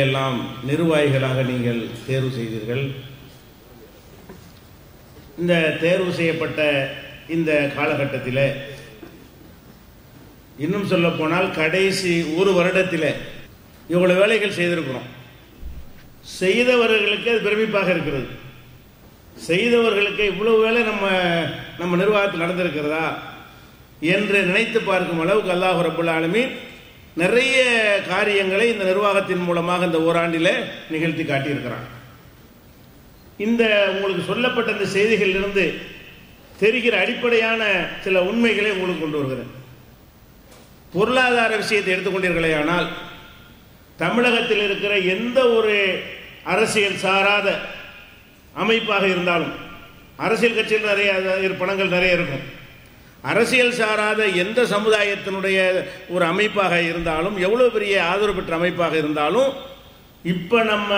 எல்லாம் நிர்வாகிகளாக நீங்கள் தேர்வு செய்தீர்கள். இந்த தேர்வு செய்யப்பட்ட இந்த காலகட்டத்தில் இன்னும் சொல்ல போனால் கடைசி ஒரு வருடத்தில் இவ்வளவு வேலைகள் செய்திருக்கிறோம். செய்தவர்களுக்கு அது பிரமிப்பாக இருக்கிறது. செய்தவர்களுக்கு இவ்வளவு வேலை நம்ம நம்ம நிர்வாகத்தில் நடந்திருக்கிறதா என்று நினைத்து பார்க்கும் அளவுக்கு அல்லாஹ் ரபுல் ஆலமீன் நிறைய காரியங்களை இந்த நிர்வாகத்தின் மூலமாக இந்த ஓராண்டில் நிகழ்த்தி காட்டியிருக்கிறான். இந்த உங்களுக்கு சொல்லப்பட்ட இந்த செய்திகளிலிருந்து தெரிகிற அடிப்படையான சில உண்மைகளை உங்களுக்கு கொண்டு வருகிறேன். பொருளாதார விஷயத்தை எடுத்துக்கொண்டீர்களே ஆனால் தமிழகத்தில் இருக்கிற எந்த ஒரு அரசியல் சாராத அமைப்பாக இருந்தாலும் அரசியல் கட்சியில் நிறைய பணங்கள் நிறைய இருக்கும். அரசியல் சாராத எந்த சமுதாயத்தினுடைய ஒரு அமைப்பாக இருந்தாலும் எவ்வளோ பெரிய ஆதரவு பெற்ற அமைப்பாக இருந்தாலும் இப்போ நம்ம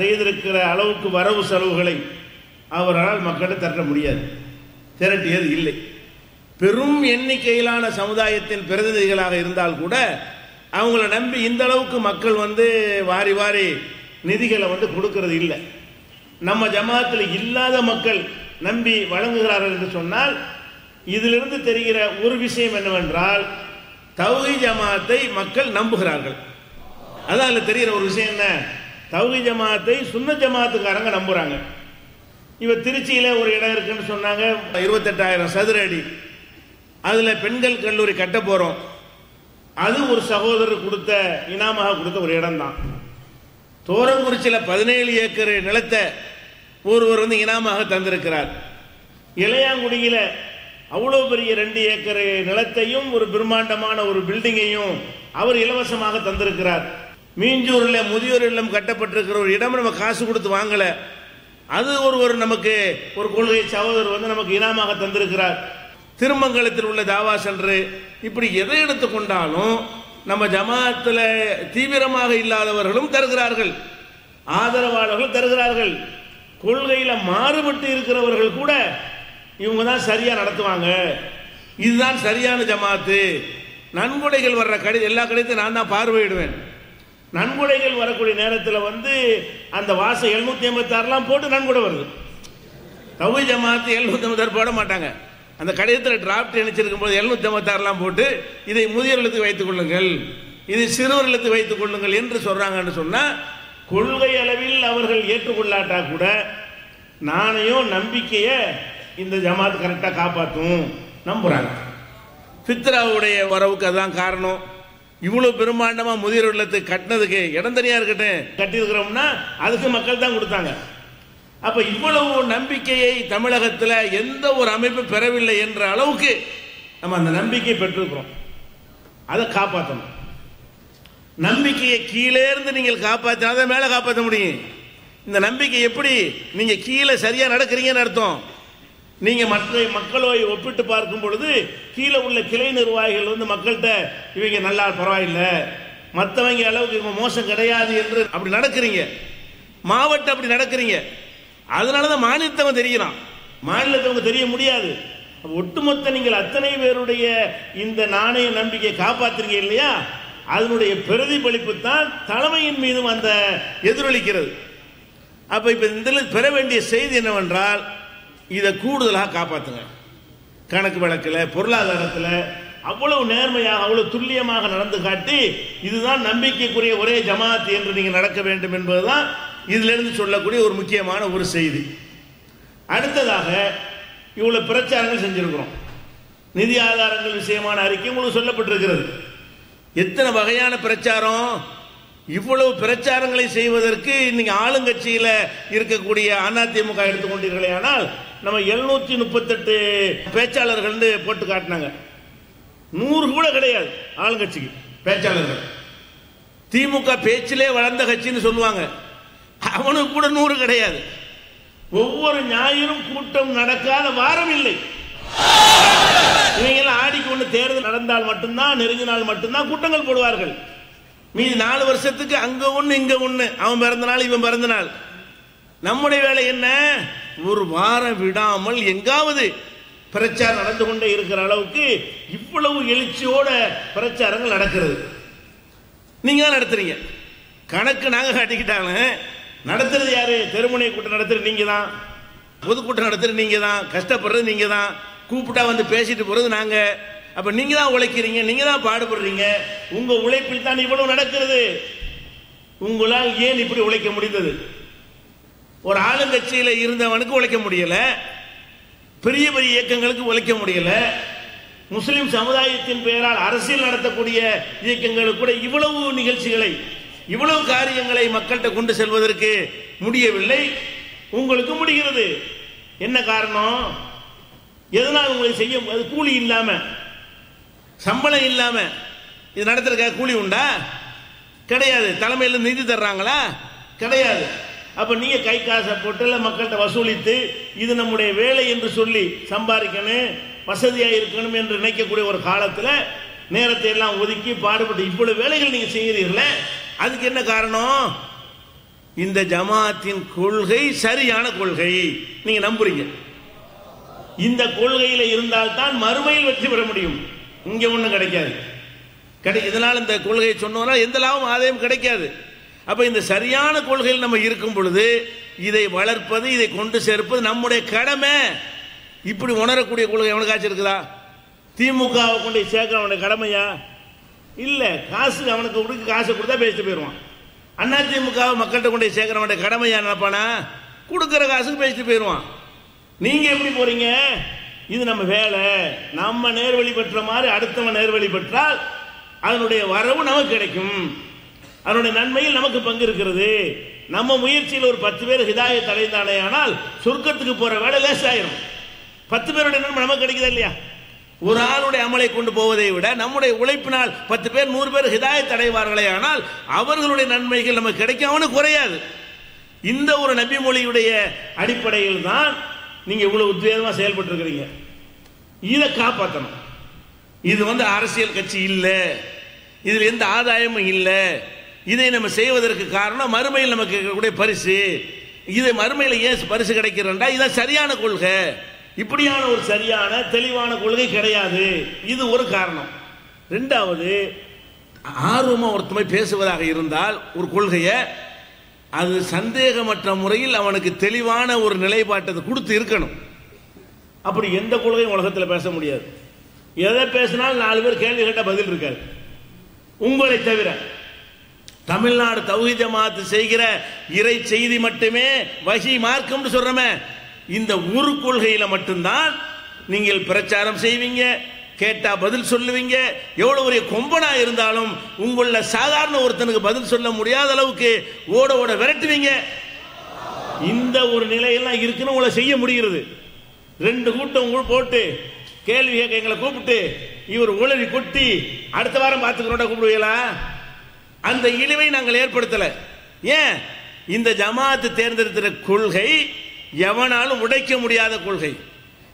செய்திருக்கிற அளவுக்கு வரவு செலவுகளை அவரால் மக்களை திரட்ட முடியாது. திரட்டியது இல்லை. பெரும் எண்ணிக்கையிலான சமுதாயத்தின் பிரதிநிதிகளாக இருந்தால் கூட அவங்கள நம்பி இந்த அளவுக்கு மக்கள் வந்து வாரி வாரி நிதிகளை வந்து கொடுக்கறது இல்லை. நம்ம ஜமாத்தில் இல்லாத மக்கள் நம்பி வழங்குகிறார்கள் என்று சொன்னால் இதிலிருந்து தெரிகிற ஒரு விஷயம் என்னவென்றால் தௌஹி ஜமாத்தை மக்கள் நம்புகிறார்கள். அதான் அதில் தெரிகிற ஒரு விஷயம் என்ன? தௌஹி ஜமாத்தை சுன்ன ஜமாத்துக்காரங்க நம்புகிறாங்க இப்போ திருச்சியில் ஒரு இடம் இருக்குன்னு சொன்னாங்க இருபத்தெட்டாயிரம் சதுர அடி. அதில் பெண்கள் கல்லூரி கட்ட போகிறோம் அது ஒரு சகோதரர் கொடுத்த இனாமாக கொடுத்த ஒரு இடம் தான் தோரங்குறிச்சியில் பதினேழு ஏக்கர் நிலத்தை ஒருவர் வந்து இனாமாக தந்திருக்கிறார். இளையாங்குடியில் அவ்வளோ பெரிய ரெண்டு ஏக்கர் நிலத்தையும் ஒரு பிரம்மாண்டமான ஒரு பில்டிங்கையும் அவர் இலவசமாக தந்திருக்கிறார். மீஞ்சூரில் முதியோர் இல்லம் கட்டப்பட்டிருக்கிற ஒரு இடம் நம்ம காசு கொடுத்து வாங்கலை. அது ஒரு ஒரு நமக்கு ஒரு கொள்கை சகோதரர் வந்து நமக்கு இனாமாக தந்திருக்கிறார். திருமங்கலத்தில் உள்ள தாவா சென்று இப்படி எதை எடுத்துக்கொண்டாலும் நம்ம ஜமாத்தில் தீவிரமாக இல்லாதவர்களும் தருகிறார்கள். ஆதரவாளர்கள் தருகிறார்கள். கொள்கையில் மாறுபட்டு இருக்கிறவர்கள் கூட இவங்க தான் சரியா நடத்துவாங்க. இதுதான் சரியான ஜமாத்து. நன்கொடைகள் வர்ற கடி எல்லா கடைத்தையும் நான் தான் பார்வையிடுவேன். நன்கொடைகள் வரக்கூடிய நேரத்தில் வந்து அந்த வாசம் எழுநூத்தி ஐம்பத்தாறுலாம் போட்டு நன்கொடை வருது. தவி ஜமாத்து எழுநூத்தி ஐம்பத்தாறு போட மாட்டாங்க. அந்த கடிதத்தில் டிராப்ட் இணைச்சிருக்கும் போது எழுநூத்தி ஐம்பத்தாறுலாம் போட்டு இதை முதியவர்களுக்கு வைத்துக் கொள்ளுங்கள் இது சிறுவர்களுக்கு வைத்துக் கொள்ளுங்கள் என்று சொல்றாங்கன்னு சொன்னால் கொள்கை அளவில் அவர்கள் ஏற்றுக்கொள்ளாட்டா கூட நாணயம் நம்பிக்கையை இந்த ஜமாத் கரெக்டாக காப்பாற்றும் நம்புகிறாங்க ஃபித்ராவுடைய வரவுக்கு அதான் காரணம். இவ்வளோ பெரும்பாண்டமாக முதியோர் இல்லத்துக்கு கட்டினதுக்கு இடம் தனியாக இருக்கட்டும். கட்டியிருக்கிறோம்னா அதுக்கு மக்கள் தான் கொடுத்தாங்க. அப்போ இவ்வளவு நம்பிக்கையை தமிழகத்தில் எந்த ஒரு அமைப்பு பெறவில்லை என்ற அளவுக்கு நம்ம அந்த நம்பிக்கை பெற்றிருக்கிறோம். அதை காப்பாற்றணும் நம்பிக்கையை கீழே இருந்து நீங்கள் காப்பாற்றினா தான் மேலே காப்பாற்ற முடியும். இந்த நம்பிக்கை எப்படி நீங்கள் கீழே சரியாக நடக்கிறீங்கன்னு அர்த்தம். நீங்க மற்ற மக்களோய் ஒப்பிட்டு பார்க்கும் பொழுது கீழே உள்ள கிளை நிர்வாகிகள் வந்து மக்கள்கிட்ட இவங்க நல்லா பரவாயில்லை. மற்றவங்க அளவுக்கு இவங்க மோசம் கிடையாது என்று அப்படி நடக்கிறீங்க. மாவட்டம் அப்படி நடக்கிறீங்க. அதனால தான் மாநிலத்தவங்க தெரியலாம் மாநிலத்தவங்க தெரிய முடியாது. ஒட்டுமொத்த நீங்கள் அத்தனை பேருடைய இந்த நாணய நம்பிக்கையை காப்பாத்துறீங்க இல்லையா? அதனுடைய பிரதிபலிப்பு தான் தலைமையின் மீதும் அந்த எதிரொலிக்கிறது. அப்ப இப்ப இந்த பெற வேண்டிய செய்தி என்னவென்றால் இதை கூடுதலாக காப்பாற்றுங்க கணக்கு வழக்கில் பொருளாதாரத்தில் அவ்வளவு நேர்மையாக அவ்வளவு துல்லியமாக நடந்து காட்டி இதுதான் நம்பிக்கைக்குரிய ஒரே ஜமாத் என்று நீங்கள் நடக்க வேண்டும் என்பதுதான் இதிலிருந்து சொல்லக்கூடிய ஒரு முக்கியமான ஒரு செய்தி. அடுத்ததாக இவ்வளவு பிரச்சாரங்கள் செஞ்சிருக்கிறோம். நிதி ஆதாரங்கள் விஷயமான அறிக்கை உங்களுக்கு சொல்லப்பட்டிருக்கிறது. எத்தனை வகையான பிரச்சாரம்? இவ்வளவு பிரச்சாரங்களை செய்வதற்கு இன்னைக்கு ஆளுங்கட்சியில் இருக்கக்கூடிய அதிமுக எடுத்துக்கொண்டீர்களே ஆனால் நம்ம எழுநூத்தி முப்பத்தெட்டு பேச்சாளர்கள் போட்டு காட்டினாங்க. நூறு கூட கிடையாது ஆளுங்கட்சிக்கு. பேச்சாளர்கள். திமுக பேச்சிலே வளர்ந்த கட்சின்னு சொல்லுவாங்க. அவனுக்கு கூட நூறு கிடையாது. ஒவ்வொரு ஞாயிறும் கூட்டம் நடக்காத வாரம் இல்லை. இவங்கெல்லாம் ஆடிக்கொண்டு தேர்தல் நடந்தால் மட்டும்தான் நெருங்கினால் மட்டும்தான் கூட்டங்கள் போடுவார்கள். மீதி நாலு வருஷத்துக்கு அங்க ஒண்ணு இங்க ஒண்ணு. அவன் பிறந்த நாள் இவன் பிறந்த நாள். நம்முடைய வேலை என்ன? ஒரு வாரம் விடாமல் எங்காவது பிரச்சாரம் நடந்து கொண்டே இருக்கிற அளவுக்கு இவ்வளவு எழுச்சியோட பிரச்சாரங்கள் நடக்கிறது. நீங்க தான் நடத்துறீங்க. கணக்கு நாங்கள் காட்டிக்கிட்டாலும் நடத்துறது யாரு? தெருமுனை கூட்டம் நடத்துறது நீங்க தான். பொதுக்கூட்டம் நடத்துறது நீங்க தான். கஷ்டப்படுறது நீங்க தான். கூப்பிட்டா வந்து பேசிட்டு போறது நாங்க. அப்ப நீங்க தான் உழைக்கிறீங்க நீங்க தான் பாடுபடுறீங்க. உங்க உழைப்பில் தான் இவ்வளவு நடக்கிறது. உங்களால் ஏன் இப்படி உழைக்க முடிந்தது? ஒரு ஆளுங்கட்சியில் இருந்தவனுக்கு உழைக்க முடியல. பெரிய பெரிய இயக்கங்களுக்கு உழைக்க முடியல. முஸ்லிம் சமுதாயத்தின் பெயரால் அரசியல் நடத்தக்கூடிய இயக்கங்களுக்கு கூட இவ்வளவு நிகழ்ச்சிகளை இவ்வளவு காரியங்களை மக்கள்கிட்ட கொண்டு செல்வதற்கு முடியவில்லை. உங்களுக்கு முடிகிறது. என்ன காரணம்? எதனால் உங்களுக்கு செய்ய அது கூலி இல்லாம சம்பளம் இல்லாம இது நடத்துறதுக்காக கூலி உண்டா? கிடையாது. தலைமையில் நிதி தர்றாங்களா? கிடையாது. அப்போ நீங்கள் கை காசை போட்டு மக்கள்கிட்ட வசூலித்து இது நம்முடைய வேலை என்று சொல்லி சம்பாதிக்கணும் வசதியாக இருக்கணும் என்று நினைக்கக்கூடிய ஒரு காலத்தில் நேரத்தை எல்லாம் ஒதுக்கி பாடுபட்டு இவ்வளவு வேலைகள் நீங்கள் செய்கிறீர்களே அதுக்கு என்ன காரணம்? இந்த ஜமாத்தின் கொள்கை சரியான கொள்கை. நீங்கள் நம்புறீங்க. இந்த கொள்கையில் இருந்தால்தான் மறுமையில் வெற்றி பெற முடியும். இங்கே ஒன்றும் கிடைக்காது. கிடை இதனால் இந்த கொள்கையை சொன்னோம்னா எந்த லாபம் ஆதாயம் கிடைக்காது. அப்போ இந்த சரியான கொள்கையில் நம்ம இருக்கும் பொழுது இதை வளர்ப்பது இதை கொண்டு சேர்ப்பது நம்முடைய கடமை. இப்படி உணரக்கூடிய கொள்கை எவனுக்காச்சும் இருக்குதா? திமுகவை கொண்டு சேர்க்க அவனுடைய கடமையா? இல்லை காசு அவனுக்கு கொடுக்க காசை கொடுத்தா பேசிட்டு போயிடுவான். அண்ணா திமுகவை மக்கள்கிட்ட கொண்டு சேர்க்கிறவனுடைய கடமையா நினைப்பானா? கொடுக்குற காசுக்கு பேசிட்டு போயிடுவான். நீங்கள் எப்படி போகிறீங்க இது நம்ம வேலை. நம்ம நேர்வழி பெற்ற மாதிரி அடுத்தவன் நேர்வழி பெற்றால் அதனுடைய வரவு நமக்கு கிடைக்கும். அதனுடைய நன்மையில் நமக்கு பங்கு இருக்கிறது. நம்ம முயற்சியில் ஒரு பத்து பேர் ஹிதாய அடைந்தானே ஆனால் சொர்க்கத்துக்கு போற வேலை லேசாயிரும் பத்து பேருடைய நன்மை நமக்கு கிடைக்குதா இல்லையா? ஒரு ஆளுடைய அமலை கொண்டு போவதை விட நம்முடைய உழைப்பினால் பத்து பேர் நூறு பேர் ஹிதாயத் அடைவார்களே ஆனால் அவர்களுடைய நன்மைகள் நமக்கு கிடைக்கும் குறையாது. இந்த ஒரு நபி மொழியுடைய அடிப்படையில் தான் நீங்க இவ்வளவு உத்வேகமா செயல்பட்டு இருக்கிறீங்க. இதை காப்பாற்றணும் இது வந்து அரசியல் கட்சி இல்லை. இதில் எந்த ஆதாயமும் இல்லை. இதை நம்ம செய்வதற்கு காரணம் மறுமையில் நமக்கு கிடைக்கக்கூடிய பரிசு. இது மறுமையில் ஏன் பரிசு கிடைக்கிறண்டா இதான் சரியான கொள்கை. இப்படியான ஒரு சரியான தெளிவான கொள்கை கிடையாது. இது ஒரு காரணம். ரெண்டாவது ஆர்வமாக ஒருத்தமை பேசுவதாக இருந்தால் ஒரு கொள்கையை அது சந்தேகமற்ற முறையில் அவனுக்கு தெளிவான ஒரு நிலைப்பாட்டை கொடுத்து இருக்கணும். அப்படி எந்த கொள்கையும் உலகத்தில் பேச முடியாது. எதை பேசினாலும் நாலு பேர் கேள்வி கேட்டால் பதில் இருக்காது. உங்களை தவிர தமிழ்நாடு தௌஹி ஜமாத்து செய்கிற இறை செய்தி மட்டுமே வகி மார்க்கம்னு சொல்றமே. இந்த ஒரு கொள்கையில மட்டும்தான் நீங்கள் பிரச்சாரம் செய்வீங்க கேட்டா பதில் சொல்லுவீங்க. எவ்வளவு பெரிய கொம்பனா இருந்தாலும் உங்கள சாதாரண ஒருத்தனுக்கு பதில் சொல்ல முடியாத அளவுக்கு ஓட ஓட விரட்டுவீங்க. இந்த ஒரு நிலையெல்லாம் இருக்குன்னு உங்களை செய்ய முடிகிறது. ரெண்டு கூட்டம் உங்களை போட்டு கேள்வி கேட்க எங்களை கூப்பிட்டு இவர் உளறி கொட்டி அடுத்த வாரம் பார்த்துக்கிறோட கூப்பிடுவீங்களா? அந்த இழிவை நாங்கள் ஏற்படுத்தல. ஏன்? இந்த ஜமாத்து தேர்ந்தெடுக்கிற கொள்கை எவனாலும் உடைக்க முடியாத கொள்கை.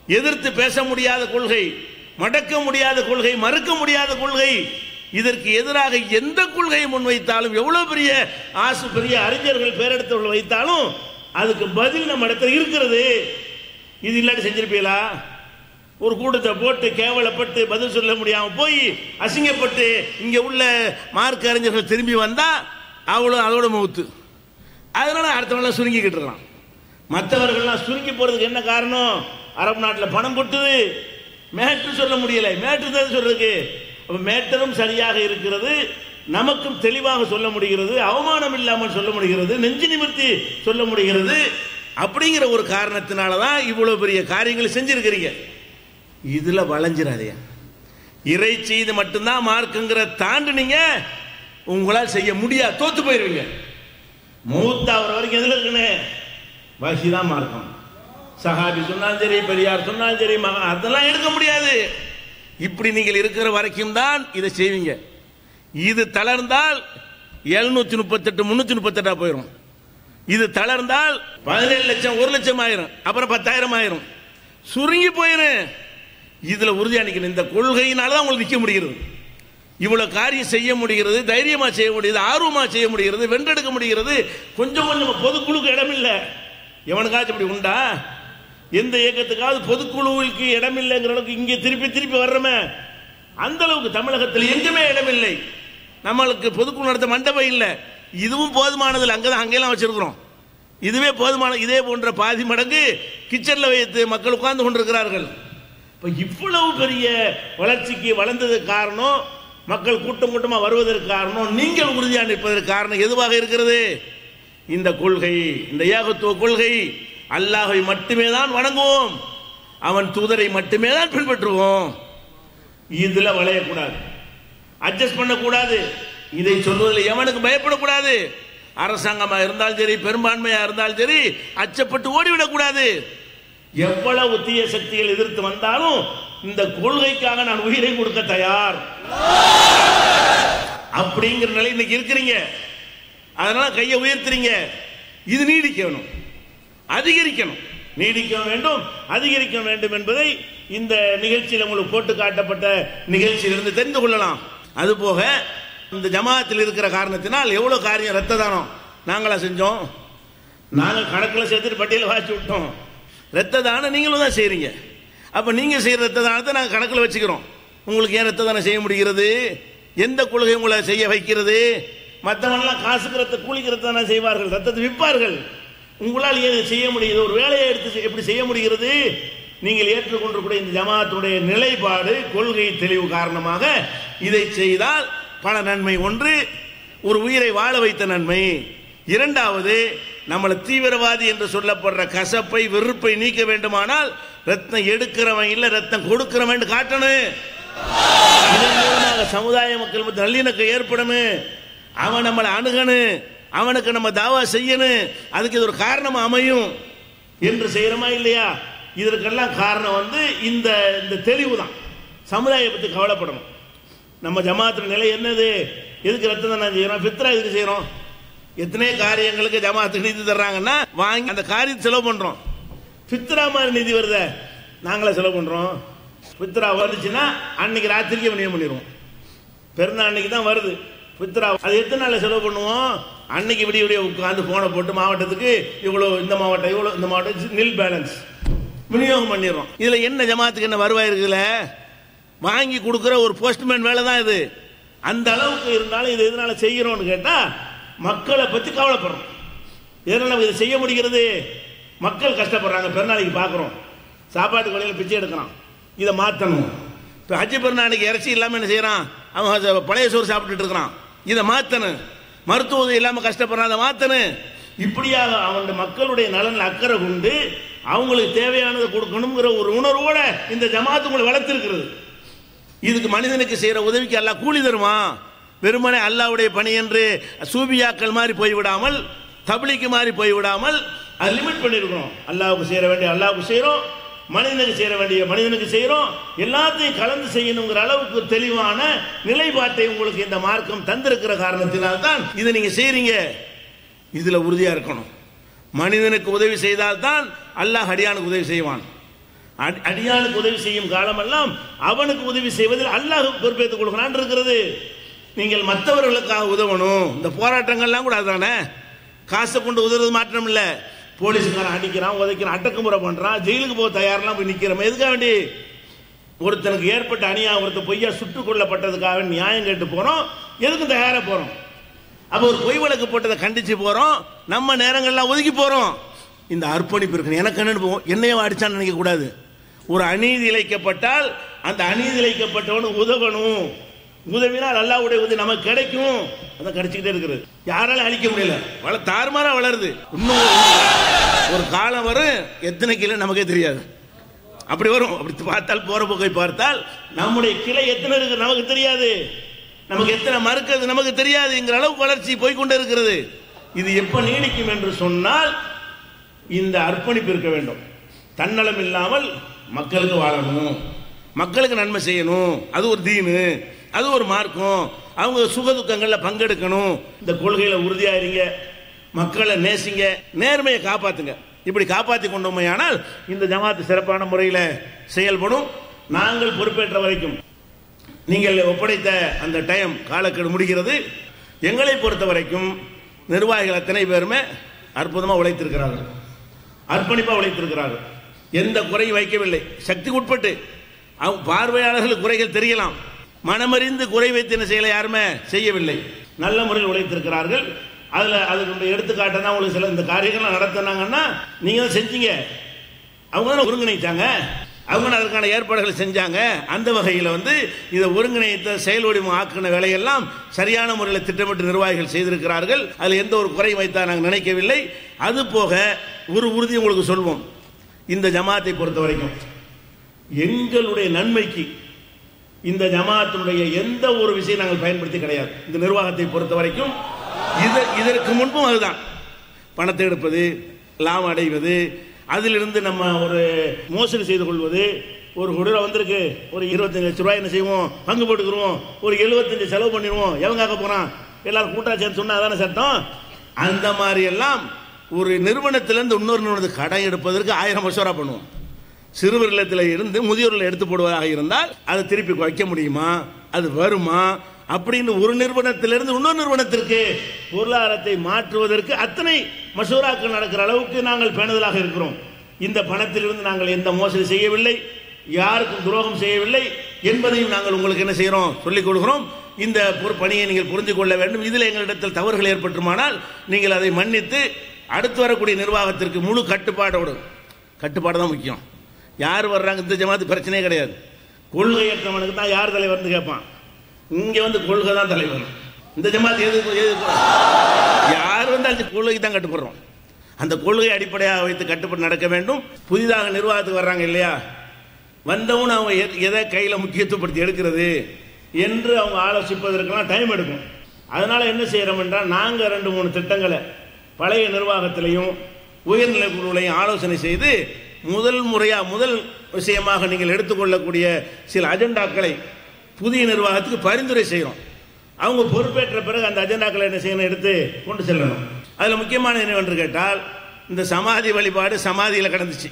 எதிர்த்து பேச முடியாத கொள்கை மடக்க முடியாத கொள்கை மறுக்க முடியாத கொள்கை. இதற்கு எதிராக எந்த கொள்கையை முன்வைத்தாலும் எவ்வளவு பெரிய ஆசு பெரிய அறிஞர்கள் பேரெடுத்தவர்கள் வைத்தாலும் அதுக்கு பதில் நம்ம இடத்துல இருக்கிறது. இது இல்லாட்டி செஞ்சிருப்பீங்களா? ஒரு கூட்டத்தை போட்டு கேவலப்பட்டு பதில் சொல்ல முடியாம போய் அசிங்கப்பட்டு இங்க உள்ள மார்க் அறிஞர்கள் திரும்பி வந்தா அவ்வளோ அதோட மவுத்து. அதனால அடுத்தவங்களாம் சுருங்கிக்கிட்டு இருக்கலாம். மற்றவர்கள்லாம் சுருங்கி போறதுக்கு என்ன காரணம்? அரபு நாட்டில் பணம் கொட்டுது. மேட்ரு சொல்ல முடியல. மேட்ரு தான் சொல்றதுக்கு? மேட்டரும் சரியாக இருக்கிறது. நமக்கும் தெளிவாக சொல்ல முடிகிறது. அவமானம் இல்லாமல் சொல்ல முடிகிறது. நெஞ்சு நிமிர்த்தி சொல்ல முடிகிறது. அப்படிங்கிற ஒரு காரணத்தினால தான் இவ்வளவு பெரிய காரியங்களை செஞ்சிருக்கிறீங்க. இதுல வளைஞ்சிடாதையா இறை செய்து மட்டும்தான் மார்க்குங்கிற தாண்டுனீங்க உங்களால் செய்ய முடியாது தோத்து போயிருவீங்க. அவர் வரைக்கும் எதுல இருக்குன்னு? வகி தான் மார்க்கம். சஹாபி சொன்னாலும் சரி பெரியார் சொன்னாலும் சரி மகா அதெல்லாம் எடுக்க முடியாது. இப்படி நீங்கள் இருக்கிற வரைக்கும் தான் இதை செய்வீங்க. இது தளர்ந்தால் எழுநூத்தி முப்பத்தெட்டு முன்னூத்தி முப்பத்தெட்டா போயிடும் இது தளர்ந்தால் பதினேழு லட்சம் ஒரு லட்சம் ஆயிரும். அப்புறம் பத்தாயிரம் ஆயிரும். சுருங்கி போயிடும் இதில் உறுதியானிக்கணும் இந்த கொள்கையினால தான் உங்களுக்கு நிற்க முடிகிறது. இவ்வளோ காரியம் செய்ய முடிகிறது தைரியமாக செய்ய முடியுது ஆர்வமாக செய்ய முடிகிறது வென்றெடுக்க முடிகிறது. கொஞ்சம் கொஞ்சம் பொதுக்குழுக்கு இடம் இல்லை எவனுக்காச்சும் இப்படி உண்டா? எந்த இயக்கத்துக்காவது பொதுக்குழுவுக்கு இடம் இல்லைங்கிற அளவுக்கு இங்கே திருப்பி திருப்பி வர்றோமே. அந்த அளவுக்கு தமிழகத்தில் எங்குமே இடமில்லை. நம்மளுக்கு பொதுக்குழு நடத்த மண்டபம் இல்லை. இதுவும் போதுமானதில் அங்கே தான் அங்கெல்லாம் வச்சுருக்குறோம். இதுவே போதுமான இதே போன்ற பாதி மடங்கு கிச்சனில் வைத்து மக்கள் உட்கார்ந்து கொண்டிருக்கிறார்கள். இப்போ இவ்வளவு பெரிய வளர்ச்சிக்கு வளர்ந்ததுக்கு காரணம் மக்கள் கூட்டம் கூட்டமாக வருவதற்கு காரணம் நீங்கள் உறுதியாக நிற்பதற்கு காரணம் எதுவாக இருக்கிறது? இந்த கொள்கை இந்த ஏகத்துவ கொள்கை அல்லாஹை மட்டுமே தான் வணங்குவோம் அவன் தூதரை மட்டுமே தான் பின்பற்றுவோம். இதில் வளையக்கூடாது. அட்ஜஸ்ட் பண்ணக்கூடாது. இதை சொல்வதில் எவனுக்கு பயப்படக்கூடாது? அரசாங்கமாக இருந்தாலும் சரி பெரும்பான்மையாக இருந்தாலும் சரி அச்சப்பட்டு ஓடிவிடக்கூடாது. எவ்வளவு தீய சக்திகள் எதிர்த்து வந்தாலும் இந்த கொள்கைக்காக நான் உயிரை கொடுக்க தயார். அப்படிங்கிற நிலை இன்னைக்கு இருக்கிறீங்க. அதனால கையை உயர்த்துறீங்க. இது நீடிக்கணும். அதிகரிக்கணும். நீடிக்க வேண்டும் அதிகரிக்க வேண்டும் என்பதை இந்த நிகழ்ச்சியில் உங்களுக்கு போட்டு காட்டப்பட்ட நிகழ்ச்சியிலிருந்து தெரிந்து கொள்ளலாம். அதுபோக இந்த ஜமாத்தில் இருக்கிற காரணத்தினால் எவ்வளோ காரியம் ரத்த தானம். நாங்களா செஞ்சோம். நாங்கள் கணக்கில் சேர்த்துட்டு பட்டியல் வாசி விட்டோம். ரத்த தானம் நீங்களும் தான் செய்கிறீங்க அப்போ நீங்கள் செய்கிற ரத்த தானத்தை நாங்கள் கணக்கில் வச்சுக்கிறோம். உங்களுக்கு ஏன் ரத்த தானம் செய்ய முடிகிறது? எந்த கொள்கை உங்களை செய்ய வைக்கிறது? மற்றவங்களாம் காசுக்கு ரத்த கூலிக்கு ரத்த தானம் செய்வார்கள் ரத்தத்தை விற்பார்கள். உங்களால் ஏன் செய்ய முடியுது? ஒரு வேலையை எடுத்து செய்- எப்படி செய்ய முடிகிறது? நீங்கள் ஏற்றுக்கொண்டிருக்கூடிய இந்த ஜமாத்துடைய நிலைப்பாடு கொள்கை தெளிவு காரணமாக இதை செய்தால் பல நன்மை ஒன்று ஒரு உயிரை வாழ வைத்த நன்மை. இரண்டாவது நம்மளை தீவிரவாதி என்று சொல்லப்படுற கசப்பை வெறுப்பை நீக்க வேண்டுமானால் ரத்தம் எடுக்கிறவன் இல்லை ரத்தம் கொடுக்கிறவன் காட்டணும். இதன் மூலமாக சமுதாய மக்கள் நல்லிணக்கம் ஏற்படணும் அவன் நம்மளை அணுகணும். அவனுக்கு நம்ம தாவா செய்யணும். அதுக்கு இது ஒரு காரணம் அமையும். என்று செய்கிறோமா இல்லையா? இதற்கெல்லாம் காரணம் வந்து இந்த இந்த தெளிவு தான். சமுதாய பற்றி கவலைப்படணும். நம்ம ஜமாத்தின் நிலை என்னது? எதுக்கு ரத்தம் தானே செய்கிறோம் பித்ரா எதுக்கு செய்கிறோம் எத்தனை காரியங்களுக்கு ஜமாத்துக்கு நிதி தர்றாங்கன்னா வாங்கி அந்த காரியத்தை செலவு பண்றோம். பித்ரா மாதிரி நிதி வருத நாங்களே செலவு பண்றோம். பித்ரா வந்துச்சுன்னா அன்னைக்கு ராத்திரிக்கே விநியோகம் பண்ணிடுவோம். பெருநாள் அன்னைக்கு தான் வருது. பித்ரா அது எத்தனை நாளில் செலவு பண்ணுவோம்? அன்னைக்கு விடிய விடிய உட்காந்து போனை போட்டு மாவட்டத்துக்கு இவ்வளோ இந்த மாவட்டம் இவ்வளோ இந்த மாவட்டம் நில் பேலன்ஸ் விநியோகம் பண்ணிடுறோம். இதில் என்ன ஜமாத்துக்கு என்ன வருவாய் இருக்குல்ல வாங்கி கொடுக்குற ஒரு போஸ்ட்மேன் வேலை தான் இது. அந்த அளவுக்கு இருந்தாலும் இது எதனால செய்கிறோம்னு கேட்டால் மக்களை பற்றி கவலைப்படுறோம். எதனால நம்ம இதை செய்ய முடிகிறது? மக்கள் கஷ்டப்படுறாங்க. பெருநாளைக்கு பார்க்குறோம். சாப்பாட்டு கடையில் பிச்சை எடுக்கிறான். இதை மாற்றணும் இப்போ ஹஜ்ஜி பெருநாளைக்கு இறைச்சி இல்லாமல் என்ன செய்கிறான் அவன் அதை பழைய சோறு சாப்பிட்டுட்டு இருக்கிறான். இதை மாற்றணும் மருத்துவ உதவி இல்லாமல் கஷ்டப்படுறான். அதை மாற்றணும் இப்படியாக அவனுடைய மக்களுடைய நலன் அக்கறை கொண்டு அவங்களுக்கு தேவையானதை கொடுக்கணுங்கிற ஒரு உணர்வோட இந்த ஜமாத்து உங்களை வளர்த்துருக்கிறது. இதுக்கு மனிதனுக்கு செய்கிற உதவிக்கு எல்லாம் கூலி தருமா? வெறுமனே அல்லாஹ்வுடைய பணி என்று சூபியாக்கள் மாதிரி போய்விடாமல் தபிலிக்கு மாதிரி போய்விடாமல் அது லிமிட் பண்ணியிருக்கிறோம் அல்லாவுக்கு சேர வேண்டிய அல்லாவுக்கு செய்கிறோம் மனிதனுக்கு செய்ய வேண்டிய மனிதனுக்கு செய்கிறோம் எல்லாத்தையும் கலந்து செய்யணுங்கிற அளவுக்கு தெளிவான நிலைப்பாட்டை உங்களுக்கு இந்த மார்க்கம் தந்திருக்கிற காரணத்தினால் தான் இதை நீங்கள் செய்கிறீங்க இதில் உறுதியாக இருக்கணும். மனிதனுக்கு உதவி செய்தால்தான் அல்லாஹ் அடியானுக்கு உதவி செய்வான். அடி- அடியானுக்கு உதவி செய்யும் காலமெல்லாம் அவனுக்கு உதவி செய்வதில் அல்லாஹ் பொறுப்பேற்றுக் கொள்கிறான் இருக்கிறது. நீங்கள் மற்றவர்களுக்காக உதவணும். இந்த போராட்டங்கள்லாம் கூட அதுதானே? காசை கொண்டு உதவுறது மாற்றம் இல்லை. போலீஸ்காரன் அடிக்கிறான் உதைக்கிறான் அட்டக்குமுறை பண்ணுறான் ஜெயிலுக்கு போக தயாரெல்லாம் போய் நிற்கிறோம் எதுக்காக வேண்டி? ஒருத்தனுக்கு ஏற்பட்ட அணியா ஒருத்தர் பொய்யா சுட்டுக் கொல்லப்பட்டதுக்காக நியாயம் கேட்டு போகிறோம் எதுக்கும் தயாராக போகிறோம் அப்போ ஒரு பொய் வழக்கு போட்டதை கண்டித்து போகிறோம் நம்ம நேரங்கள்லாம் ஒதுக்கி போகிறோம் இந்த அர்ப்பணிப்பு இருக்கணும். எனக்கு என்னன்னு போவோம் என்னையும் அடித்தான்னு நினைக்கக்கூடாது ஒரு அநீதி இழைக்கப்பட்டால் அந்த அநீதி இழைக்கப்பட்டவனு உதவணும். உதவினால் அல்லாவுடைய உதவி நமக்கு கிடைக்கும். அதான் கிடைச்சிக்கிட்டே இருக்கிறது. யாராலும் அழிக்க முடியல. வள தாறுமாறா வளருது. இன்னும் ஒரு- காலம் வரும். எத்தனை கிலோ நமக்கே தெரியாது. அப்படி வரும். அப்படி பார்த்தால் போற போக்கை பார்த்தால் நம்முடைய கிளை எத்தனை இருக்கு நமக்கு தெரியாது. நமக்கு எத்தனை மறுக்கிறது நமக்கு தெரியாதுங்கிற அளவுக்கு வளர்ச்சி போய்கொண்டே இருக்கிறது. இது எப்ப நீடிக்கும் என்று சொன்னால் இந்த அர்ப்பணிப்பு இருக்க வேண்டும். தன்னலம் இல்லாமல் மக்களுக்கு வாழணும். மக்களுக்கு நன்மை செய்யணும். அது ஒரு தீனு. அது ஒரு மார்க்கம். அவங்க சுக துக்கங்களில் பங்கெடுக்கணும். இந்த கொள்கையில் உறுதியாயிருங்க. மக்களை நேசிங்க. நேர்மையை காப்பாத்துங்க. இப்படி காப்பாத்தி கொண்டோமையானால் இந்த ஜமாத்து சிறப்பான முறையில் செயல்படும். நாங்கள் பொறுப்பேற்ற வரைக்கும். நீங்கள் ஒப்படைத்த அந்த டைம் காலக்கெடு முடிகிறது. எங்களை பொறுத்த வரைக்கும் நிர்வாகிகள் அத்தனை பேருமே அற்புதமாக உழைத்திருக்கிறார்கள். அர்ப்பணிப்பாக உழைத்திருக்கிறார்கள். எந்த குறையும் வைக்கவில்லை. சக்திக்கு உட்பட்டு அவங்க பார்வையாளர்கள் குறைகள் தெரியலாம். மனமறிந்து குறை வைத்தின செயலை யாருமே செய்யவில்லை. நல்ல முறையில் உழைத்திருக்கிறார்கள். அதில் அதுக்கு எடுத்துக்காட்டை தான் உங்களுக்கு சில இந்த காரியங்கள்லாம் நடத்தினாங்கன்னா நீங்கள் தான் செஞ்சீங்க. அவங்க தான் ஒருங்கிணைத்தாங்க அவங்க தான் ஏற்பாடுகளை செஞ்சாங்க. அந்த வகையில் வந்து இதை ஒருங்கிணைத்த செயல் வடிவம் ஆக்கின வேலையெல்லாம் சரியான முறையில் திட்டமிட்டு நிர்வாகிகள் செய்திருக்கிறார்கள். அதில் எந்த ஒரு குறை வைத்தா நாங்கள் நினைக்கவில்லை. அது போக ஒரு உறுதி உங்களுக்கு சொல்வோம். இந்த ஜமாத்தை பொறுத்த வரைக்கும் எங்களுடைய நன்மைக்கு இந்த ஜமாத்தினுடைய எந்த ஒரு விஷயம் நாங்கள் பயன்படுத்தி கிடையாது. இந்த நிர்வாகத்தை பொறுத்த வரைக்கும் இது இதற்கு முன்பும் அதுதான். பணத்தை எடுப்பது லாபம் அடைவது அதிலிருந்து நம்ம ஒரு மோசடி செய்து கொள்வது ஒரு குடிரை வந்திருக்கு ஒரு இருபத்தஞ்சு லட்ச ரூபாய் என்ன செய்வோம்? பங்கு போட்டுக்கிறோம் ஒரு எழுபத்தஞ்சு செலவு பண்ணிடுவோம். எவங்காக்க போகிறான் எல்லாரும் கூட்டா சேர்ந்து சொன்னால் அதான சட்டம்? அந்த மாதிரி எல்லாம் ஒரு நிறுவனத்திலேருந்து இன்னொரு நிறுவனத்துக்கு கடன் எடுப்பதற்கு ஆயிரம் மசோரா பண்ணுவோம். சிறுவர் இல்லத்தில் இருந்து முதியோரில் எடுத்து போடுவதாக இருந்தால் அதை திருப்பி வைக்க முடியுமா? அது வருமா? அப்படின்னு ஒரு நிறுவனத்திலிருந்து இன்னொரு நிறுவனத்திற்கு பொருளாதாரத்தை மாற்றுவதற்கு அத்தனை மசூராக்கள் நடக்கிற அளவுக்கு நாங்கள் பேணுதலாக இருக்கிறோம். இந்த பணத்திலிருந்து நாங்கள் எந்த மோசடி செய்யவில்லை யாருக்கும் துரோகம் செய்யவில்லை என்பதையும் நாங்கள் உங்களுக்கு என்ன செய்கிறோம்? சொல்லிக் கொடுக்கிறோம். இந்த பணியை நீங்கள் புரிந்து கொள்ள வேண்டும். இதில் எங்களிடத்தில் தவறுகள் ஏற்பட்டுமானால் நீங்கள் அதை மன்னித்து அடுத்து வரக்கூடிய நிர்வாகத்திற்கு முழு கட்டுப்பாடோடு கட்டுப்பாடு தான் முக்கியம். யார் வர்றாங்க இந்த ஜமாத்து பிரச்சனையே கிடையாது. கொள்கையற்றவனுக்கு தான் யார் தலைவர்னு கேட்பான். இங்கே வந்து கொள்கை தான் தலைவர். இந்த ஜமாத்து எது எது யார் வந்தாலும் கொள்கைக்கு தான் கட்டுப்படுறோம். அந்த கொள்கை அடிப்படையாக வைத்து கட்டுப்பட்டு நடக்க வேண்டும். புதிதாக நிர்வாகத்துக்கு வர்றாங்க இல்லையா? வந்தவன் அவங்க எதை கையில் முக்கியத்துவப்படுத்தி எடுக்கிறது என்று அவங்க ஆலோசிப்பதற்கெல்லாம் டைம் எடுக்கும். அதனால் என்ன செய்கிறோம் என்றால் நாங்கள் ரெண்டு மூணு திட்டங்களை பழைய நிர்வாகத்திலையும் உயர்நிலை குழுவிலையும் ஆலோசனை செய்து முதல் முறையாக முதல் விஷயமாக நீங்கள் எடுத்துக்கொள்ளக்கூடிய சில அஜெண்டாக்களை புதிய நிர்வாகத்துக்கு பரிந்துரை செய்கிறோம் அவங்க பொறுப்பேற்ற பிறகு அந்த அஜெண்டாக்களை என்ன செய்யணும்? எடுத்து கொண்டு செல்லணும். அதில் முக்கியமான என்னவென்று கேட்டால் இந்த சமாதி வழிபாடு சமாதியில் கடந்துச்சு.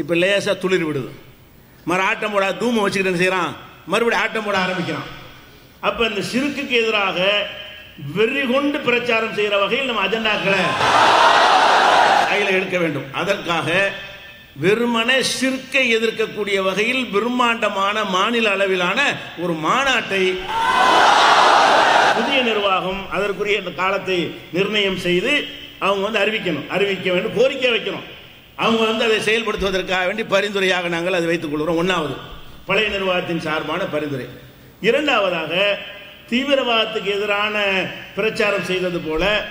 இப்போ லேசாக துளிர் விடுது. மறு ஆட்டம் போட தூமை வச்சுக்கிட்டு என்ன செய்கிறான் மறுபடியும் ஆட்டம் போட ஆரம்பிக்கிறான். அப்போ இந்த சிறுக்குக்கு எதிராக வெறி கொண்டு பிரச்சாரம் செய்கிற வகையில் நம்ம அஜெண்டாக்களை கையில் எடுக்க வேண்டும். அதற்காக வெறுமனே சிற்கை எதிர்க்கக்கூடிய வகையில் பிரம்மாண்டமான மாநில அளவிலான ஒரு மாநாட்டை புதிய நிர்வாகம் அதற்குரிய இந்த காலத்தை நிர்ணயம் செய்து அவங்க வந்து அறிவிக்கணும். அறிவிக்க வேண்டும் கோரிக்கை வைக்கணும். அவங்க வந்து அதை செயல்படுத்துவதற்காக வேண்டி பரிந்துரையாக நாங்கள் அதை வைத்துக் கொள்கிறோம். ஒன்றாவது பழைய நிர்வாகத்தின் சார்பான பரிந்துரை. இரண்டாவதாக தீவிரவாதத்துக்கு எதிரான பிரச்சாரம் செய்தது போல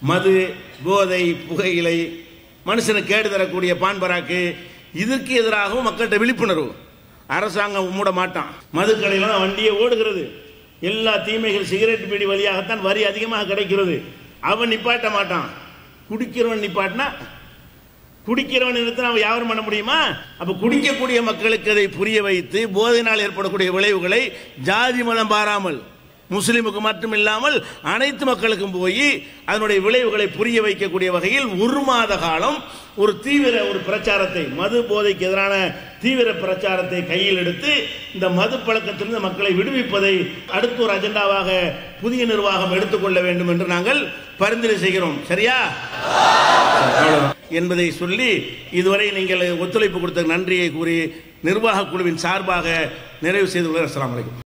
மது போதை புகையிலை மனுஷனை கேடு தரக்கூடிய பான் பராக்கு இதற்கு எதிராகவும் மக்கள்கிட்ட விழிப்புணர்வு. அரசாங்கம் மூட மாட்டான். மதுக்கடையில் வண்டியை ஓடுகிறது. எல்லா தீமைகள் சிகரெட் பீடி வழியாகத்தான் வரி அதிகமாக கிடைக்கிறது. அவன் நிப்பாட்ட மாட்டான். குடிக்கிறவன் நிப்பாட்டினா குடிக்கிறவன் நிறுத்தினா அவன் யாரும் பண்ண முடியுமா? அப்போ குடிக்கக்கூடிய மக்களுக்கு அதை புரிய வைத்து போதையினால் ஏற்படக்கூடிய விளைவுகளை ஜாதி மதம் பாராமல் முஸ்லீமுக்கு மட்டும் இல்லாமல் அனைத்து மக்களுக்கும் போய் அதனுடைய விளைவுகளை புரிய வைக்கக்கூடிய வகையில் ஒரு மாத காலம் ஒரு தீவிர ஒரு பிரச்சாரத்தை மது போதைக்கு எதிரான தீவிர பிரச்சாரத்தை கையில் எடுத்து இந்த மது பழக்கத்திலிருந்து மக்களை விடுவிப்பதை அடுத்த ஒரு அஜெண்டாவாக புதிய நிர்வாகம் எடுத்துக்கொள்ள வேண்டும் என்று நாங்கள் பரிந்துரை செய்கிறோம். சரியா? என்பதை சொல்லி இதுவரை நீங்கள் ஒத்துழைப்பு கொடுத்த நன்றியை கூறி நிர்வாக குழுவின் சார்பாக நிறைவு செய்து அஸ்லாம் அஸ்ஸலாமு